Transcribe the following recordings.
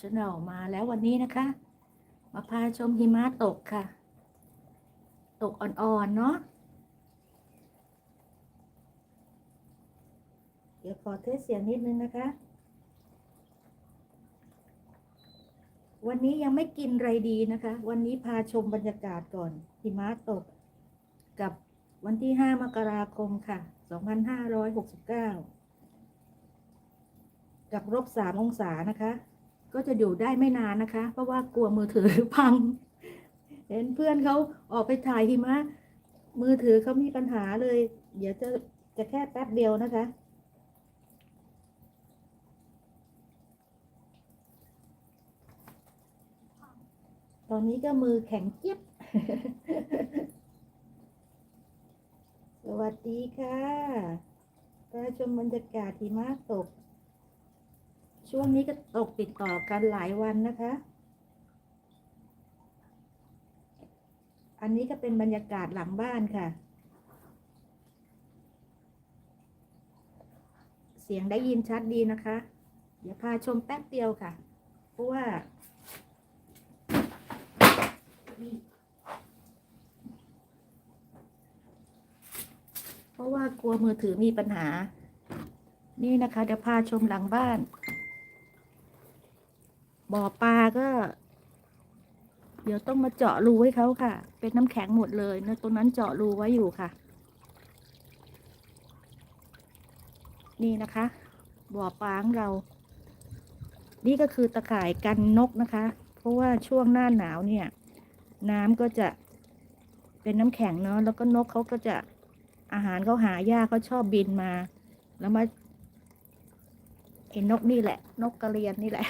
ชแนลมาแล้ววันนี้นะคะ มาพาชมหิมะตกค่ะ ตกอ่อนๆเนาะเดี๋ยวขอเทสเสียงนิดนึงนะคะ วันนี้ยังไม่กินอะไรดีนะคะ วันนี้พาชมบรรยากาศก่อนหิมะตกกับวันที่ 5 มกราคมค่ะ 2569 กับลบ3องศานะคะ ก็จะอยู่ได้ไม่นานนะคะ เพราะว่ากลัวมือถือพัง เห็นเพื่อนเขาออกไปถ่ายหิมะ มือถือเขามีปัญหาเลย เดี๋ยวจะจะแค่แป๊บเดียวนะคะตอนนี้ก็มือแข็งเจี๊ยบ สวัสดีค่ะมาชมบรรยากาศหิมะตก ช่วงนี้ก็ตกติดต่อกันหลายวันนะคะ อันนี้ก็เป็นบรรยากาศหลังบ้านค่ะ เสียงได้ยินชัดดีนะคะ เดี๋ยวพาชมแป๊บเดียวค่ะ เพราะว่าเพราะว่ากลัวมือถือมีปัญหา นี่นะคะ เดี๋ยวพาชมหลังบ้าน บ่อปลาก็ เดี๋ยวต้องมาเจาะรูให้เขาค่ะ เป็นน้ำแข็งหมดเลยนะตรงนั้นเจาะรูไว้อยู่ค่ะ นี่นะคะ บ่อปลาของเรา นี่ก็คือตะข่ายกันนกนะคะ เพราะว่าช่วงหน้าหนาวเนี่ย น้ำก็จะเป็นน้ำแข็งเนาะแล้วก็นกเขาก็จะอาหารเขาหายากเขาชอบบินมา แล้วมาเห็นนกนี่แหละ นกกระเรียนนี่แหละ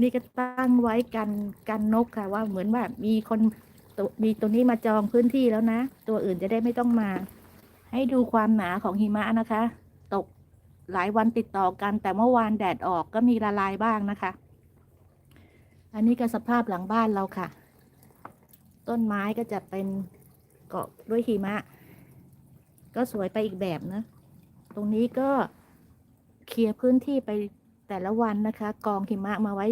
นี่ก็ตั้งไว้กันกันนกค่ะ ว่าเหมือนว่ามีคนตัวมีตัวนี้มาจองพื้นที่แล้วนะ ตัวอื่นจะได้ไม่ต้องมา ให้ดูความหนาของหิมะนะคะ ตกหลายวันติดต่อกัน แต่เมื่อวานแดดออกก็มีละลายบ้างนะคะ อันนี้ก็สภาพหลังบ้านเราค่ะ ต้นไม้ก็จะเป็นเกาะด้วยหิมะ ก็สวยไปอีกแบบนะ ตรงนี้ก็เคลียร์พื้นที่ไป แต่ละวันนะคะ กองหิมะมาไว้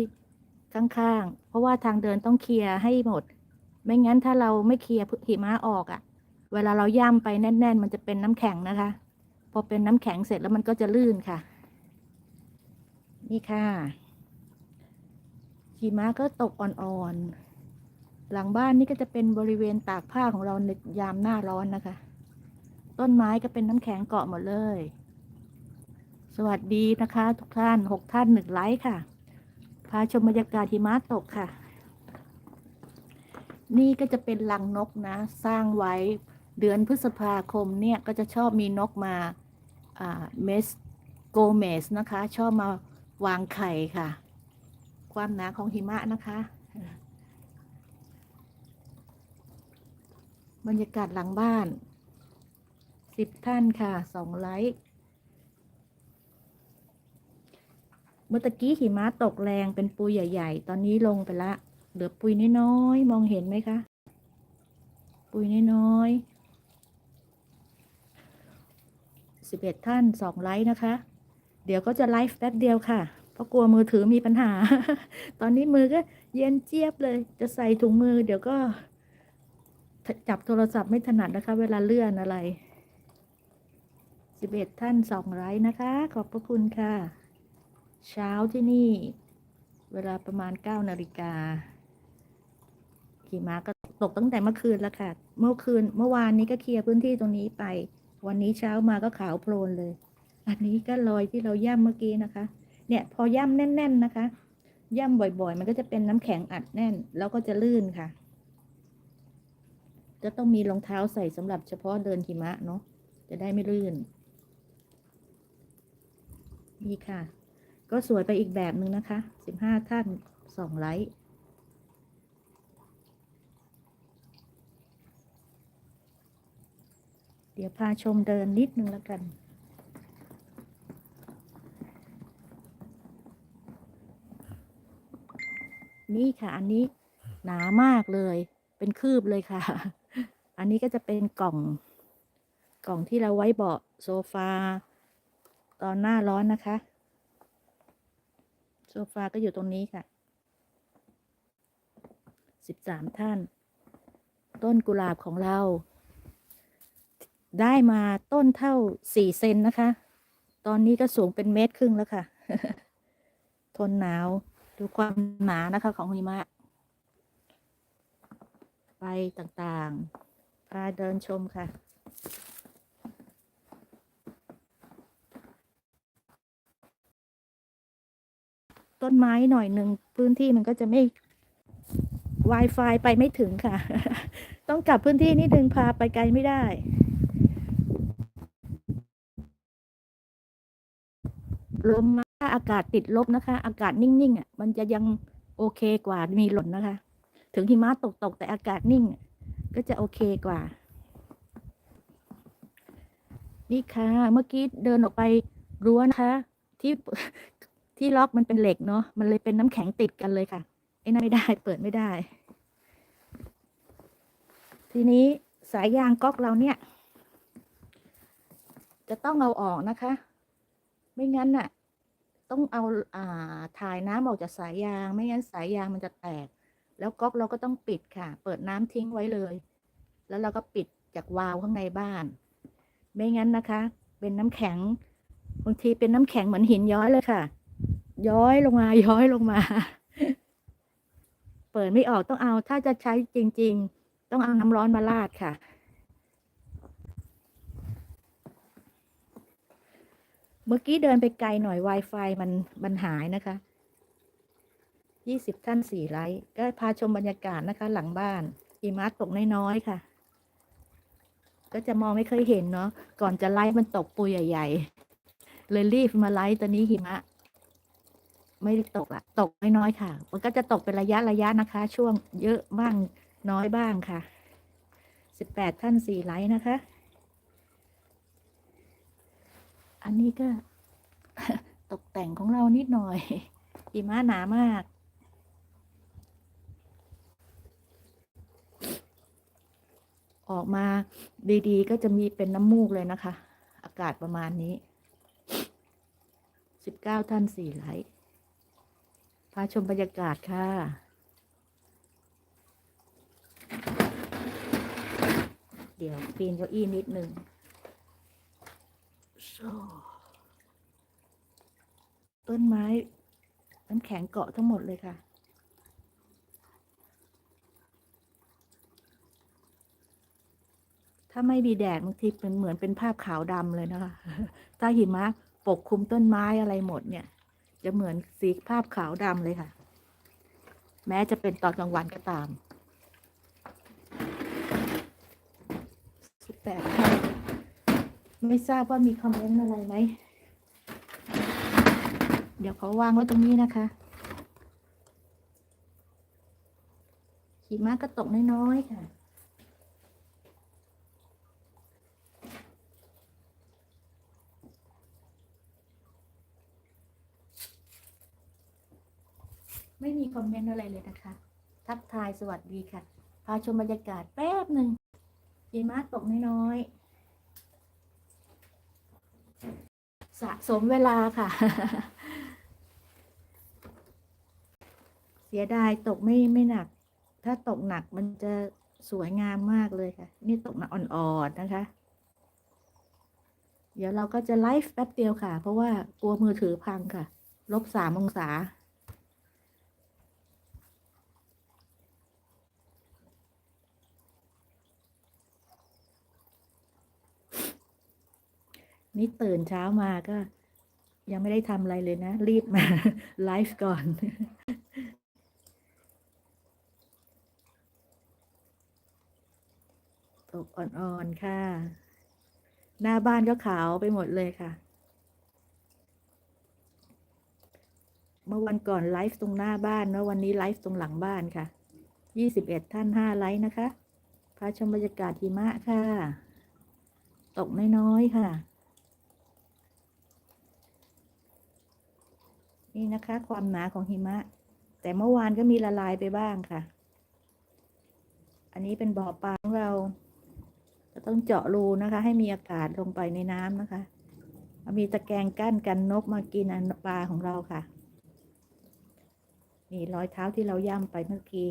ข้างๆ เพราะว่าทางเดินต้องเคลียร์ให้หมด ไม่งั้นถ้าเราไม่เคลียร์หิมะออกอะ่ะ เวลาเราย่ำไปแน่น ๆ มันจะเป็นน้ำแข็งนะคะ พอเป็นน้ำแข็งเสร็จแล้วมันก็จะลื่นค่ะ นี่ค่ะหิมะก็ตกอ่อนๆ หลังบ้านนี่ก็จะเป็นบริเวณตากผ้าของเราในยามหน้าร้อนนะคะ ต้นไม้ก็เป็นน้ำแข็งเกาะหมดเลย สวัสดีนะคะ ทุกท่านหกท่านหนึ่งไลค์ค่ะ พาชมบรรยากาศหิมะตกค่ะ นี่ก็จะเป็นรังนกนะ สร้างไว้เดือนพฤษภาคมเนี่ย ก็จะชอบมีนกมาอ่าเมสโกเมสนะคะ ชอบมาวางไข่ค่ะ ความหนาของหิมะนะคะ บรรยากาศหลังบ้านสิบท่านค่ะสองไลค์ เมื่อกี้หิมะตกแรงเป็นปุยใหญ่ๆ ตอนนี้ลงไปละ เหลือปุยน้อยๆ มองเห็นไหมคะ ปุยน้อยๆสิบเอ็ดท่านสองไลค์นะคะ เดี๋ยวก็จะไลฟ์แป๊บเดียวค่ะ เพราะกลัวมือถือมีปัญหา ตอนนี้มือก็เย็นเจี๊ยบเลย จะใส่ถุงมือ เดี๋ยวก็จับโทรศัพท์ไม่ถนัดนะคะ เวลาเลื่อนอะไรสิบเอ็ดท่านสองไลค์นะคะ ขอบพระคุณค่ะ เช้าที่นี่ เวลาประมาณเก้านาฬิกาขี่ม้าก็ตกตั้งแต่เมื่อคืนแล้วค่ะ เมื่อคืนเมื่อวานนี้ก็เคลียร์พื้นที่ตรงนี้ไป วันนี้เช้ามาก็ขาวโพลนเลย อันนี้ก็รอยที่เราย่ำเมื่อกี้นะคะ เนี่ยพอย่ำแน่น ๆนะคะ ย่ำบ่อยๆ มันก็จะเป็นน้ำแข็งอัดแน่น แล้วก็จะลื่นค่ะ จะต้องมีรองเท้าใส่สำหรับเฉพาะเดินหิมะเนาะจะได้ไม่ลื่น นี่ค่ะ ก็สวยไปอีกแบบหนึ่งนะคะสิบห้าท่านสองไลค์เดี๋ยวพาชมเดินนิดนึงแล้วกัน นี่ค่ะ อันนี้หนามากเลย เป็นคืบเลยค่ะ อันนี้ก็จะเป็นกล่อง กล่องที่เราไว้เบาะโซฟา ตอนหน้าร้อนนะคะ โซฟาก็อยู่ตรงนี้ค่ะสิบสามท่าน ต้นกุหลาบของเรา ได้มาต้นเท่าสี่เซนนะคะ ตอนนี้ก็สูงเป็นเมตรครึ่งแล้วค่ะ ทนหนาวดูความหนานะคะของหิมะไปต่างๆ พาเดินชมค่ะ ต้นไม้หน่อยหนึ่งพื้นที่มันก็จะไม่ Wi-Fi ไปไม่ถึงค่ะ ต้องกลับพื้นที่นิดนึงพาไปไกลไม่ได้ลมมาอากาศติดลบนะคะ อากาศนิ่งๆอะมันจะยังโอเคกว่ามีหล่นนะคะ ถึงหิมะตกตกแต่อากาศนิ่ง ก็จะโอเคกว่า นี่ค่ะ เมื่อกี้เดินออกไปรั้วนะคะ ที่ ที่ล็อกมันเป็นเหล็กเนาะมันเลยเป็นน้ำแข็งติดกันเลยค่ะไอ้นั่นไม่ได้เปิดไม่ได้ ทีนี้สายยางก๊อกเราเนี่ย จะต้องเอาออกนะคะ ไม่งั้นน่ะ ต้องเอาอ่าถ่ายน้ำออกจากสายยาง ไม่งั้นสายยางมันจะแตก แล้วก๊อกเราก็ต้องปิดค่ะ เปิดน้ำทิ้งไว้เลย แล้วเราก็ปิดจากวาล์วข้างในบ้าน ไม่งั้นนะคะ เป็นน้ำแข็งบางทีเป็นน้ำแข็งเหมือนหินย้อยเลยค่ะ ย้อยลงมาย้อยลงมา เปิดไม่ออกต้องเอา ถ้าจะใช้จริง ๆ ต้องเอาน้ำร้อนมาราดค่ะ เมื่อกี้เดินไปไกลหน่อย Wi-Fi มันมันหายนะคะยี่สิบท่านสี่ไลค์ก็พาชมบรรยากาศนะคะ หลังบ้านหิมะตกน้อยๆค่ะ ก็จะมองไม่เคยเห็นเนาะก่อนจะไลฟ์มันตกปุยใหญ่ๆเลยรีบมาไลฟ์ตอนนี้หิมะ ไม่ตกละตกน้อยๆค่ะ มันก็จะตกเป็นระยะระยะนะคะ ช่วงเยอะบ้างน้อยบ้างค่ะสิบแปดท่านสี่ไลค์นะคะ อันนี้ก็ตกแต่งของเรานิดหน่อยหิมะหนามากออกมาดีๆ ก็จะมีเป็นน้ำมูกเลยนะคะ อากาศประมาณนี้สิบเก้าท่านสี่ไลค์ พาชมบรรยากาศค่ะเดี๋ยวปีนเก้าอี้นิดหนึ่งต้นไม้น้ำแข็งเกาะทั้งหมดเลยค่ะ ถ้าไม่มีแดดบางทีเป็นเหมือนเป็นภาพขาวดำเลยนะคะ ถ้าหิมะปกคลุมต้นไม้อะไรหมดเนี่ย จะเหมือนสีภาพขาวดำเลยค่ะ แม้จะเป็นตอนกลางวันก็ตามสิบแปดท่ไม่ทราบว่ามีคอมเมนต์อะไรไหม เดี๋ยวเขาวางไว้ตรงนี้นะคะหิมะก็ตกน้อยๆค่ะ คอมเมนต์อะไรเลยนะคะ ทักทายสวัสดีค่ะ พาชมบรรยากาศแป๊บหนึ่งหิมะตกน้อยๆสะสมเวลาค่ะ เสียดายตกไม่ไม่หนัก ถ้าตกหนักมันจะสวยงามมากเลยค่ะ นี่ตกหนักอ่อนๆนะคะ เดี๋ยวเราก็จะไลฟ์แป๊บเดียวค่ะ เพราะว่ากลัวมือถือพังค่ะ ลบสามองศา นี่ตื่นเช้ามาก็ ยังไม่ได้ทำอะไรเลยนะ รีบมา ไลฟ์ก่อน ตกอ่อนๆค่ะ หน้าบ้านก็ขาวไปหมดเลยค่ะ เมื่อวันก่อนไลฟ์ตรงหน้าบ้านเมื่อวันนี้ไลฟ์ตรงหลังบ้านค่ะ ยี่สิบเอ็ดท่านห้าไลฟ์นะคะพาชมบรรยากาศหิมะค่ะ ตกน้อยๆค่ะ นี่นะคะ ความหนาของหิมะ แต่เมื่อวานก็มีละลายไปบ้างค่ะ อันนี้เป็นบ่อปลาของเราจะต้องเจาะรูนะคะ ให้มีอากาศลงไปในน้ำนะคะ มีตะแกรงกั้นกันนกมากินอันปลาของเราค่ะนี่รอยเท้าที่เราย่ำไปเมื่อกี้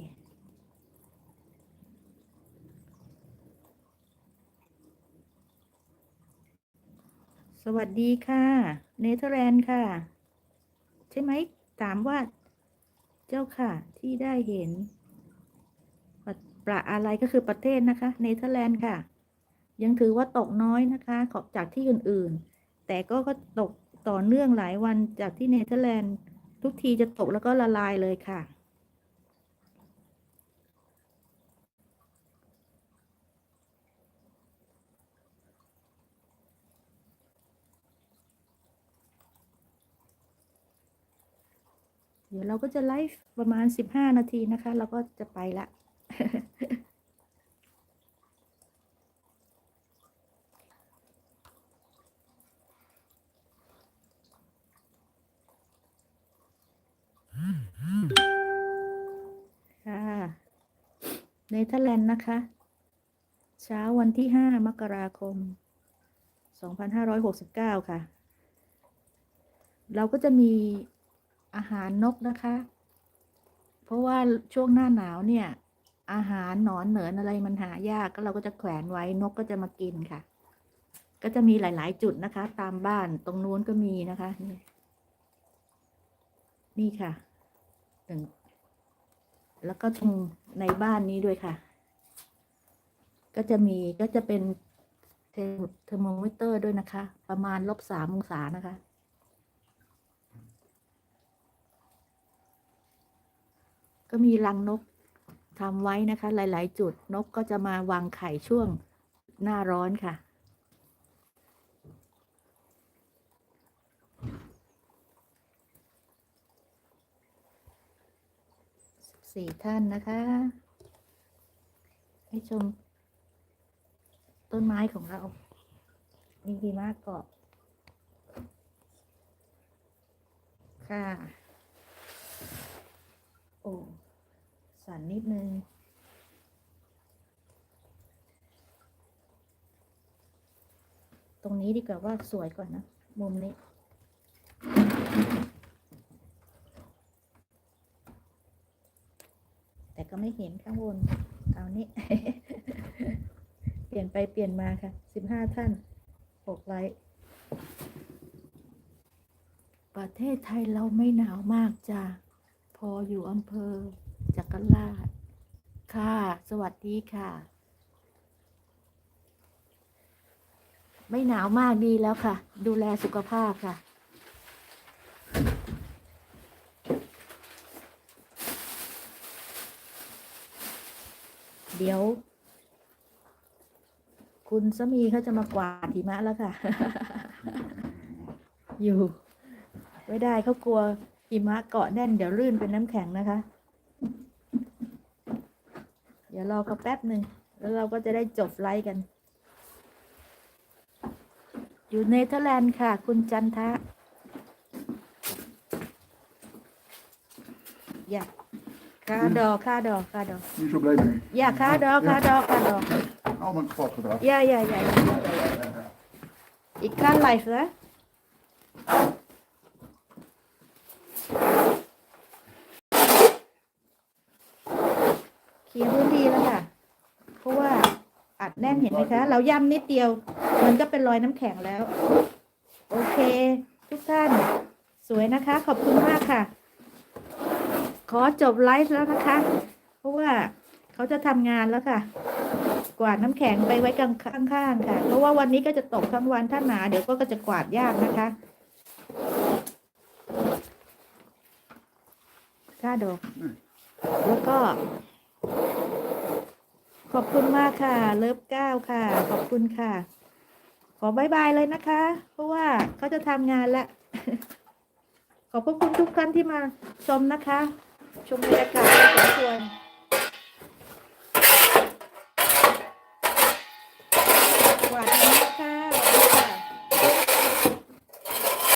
สวัสดีค่ะ เนเธอร์แลนด์ค่ะ ใช่ไหมถามว่า เจ้าค่ะที่ได้เห็นประประอะไรก็คือประเทศนะคะ เนเธอร์แลนด์ค่ะ ยังถือว่าตกน้อยนะคะขอบจากที่อื่นๆ แต่ก็ก็ตกต่อเนื่องหลายวันจากที่เนเธอร์แลนด์ ทุกทีจะตกแล้วก็ละลายเลยค่ะ เดี๋ยวเราก็จะไลฟ์ประมาณ15นาทีนะคะ เราก็จะไปละค่ะเนเธอร์แลนด์นะคะ เช้าวันที่5มกราคม2569ค่ะ เราก็จะมี อาหารนกนะคะ เพราะว่าช่วงหน้าหนาวเนี่ย อาหารหนอนเหนินอะไรมันหายากก็เราก็จะแขวนไว้นกก็จะมากินค่ะ ก็จะมีหลาย ๆ จุดนะคะ ตามบ้านตรงนู้นก็มีนะคะ นี่นี่ค่ะหนึ่งแล้วก็ตรงในบ้านนี้ด้วยค่ะ ก็จะมีก็จะเป็นเทอร์เทอร์โมมิเตอร์ด้วยนะคะ ประมาณลบสามองศานะคะ ก็มีรังนกทำไว้นะคะ หลาย ๆ จุดนกก็จะมาวางไข่ช่วงหน้าร้อนค่ะ สี่ท่านนะคะ ให้ชม ต้นไม้ของเรามีดีมากเกาะค่ะ โอ้ สั่นนิดนึง ตรงนี้ดีกว่าว่าสวยกว่านนะ มุมนี้แต่ก็ไม่เห็นข้างบน เอานี่ เปลี่ยนไปเปลี่ยนมาค่ะ สิบห้าท่านหกไลค์ประเทศไทยเราไม่หนาวมากจ้ะ พออยู่อำเภอ กรราชค่ะ สวัสดีค่ะ ไม่หนาวมากดีแล้วค่ะ ดูแลสุขภาพค่ะเดี๋ยว คุณสามีเขาจะมากวาดหิมะแล้วค่ะ อยู่ ไม่ได้เขากลัวหิมะเกาะแน่น เดี๋ยวลื่นเป็นน้ำแข็งนะคะเดี๋ยวรอเขาแป๊บหนึ่งแล้วเราก็จะได้จบไลฟ์กัน อยู่เนเธอร์แลนด์ค่ะ คุณจันทะอย่าค่าดอกค่าดอกค่าดอก Niet zo blij mee. อย่าค่าดอกค่าดอกค่าดอก Allemaal kapot gedrag. Ja, ja, ja. ja. Ik ga live, hè? เคลียร์พื้นที่แล้วค่ะ เพราะว่าอัดแน่นเห็นไหมคะ เราย่ำนิดเดียว มันก็เป็นรอยน้ำแข็งแล้ว โอเค ทุกท่าน สวยนะคะ ขอบคุณมากค่ะ ขอจบไลฟ์แล้วนะคะ เพราะว่าเขาจะทำงานแล้วค่ะ กวาดน้ำแข็งไปไว้กลางข้างๆค่ะ เพราะว่าวันนี้ก็จะตกทั้งวันถ้าหนา เดี๋ยวก็จะกวาดยากนะคะค่าดอกแล้วก็ ขอบคุณมากค่ะ เลิฟเก้าค่ะ ขอบคุณค่ะ ขอบายบายเลยนะคะ เพราะว่าเขาจะทำงานแล้วขอบพระคุณทุกท่านที่มาชมนะคะ ชมบรรยากาศสวย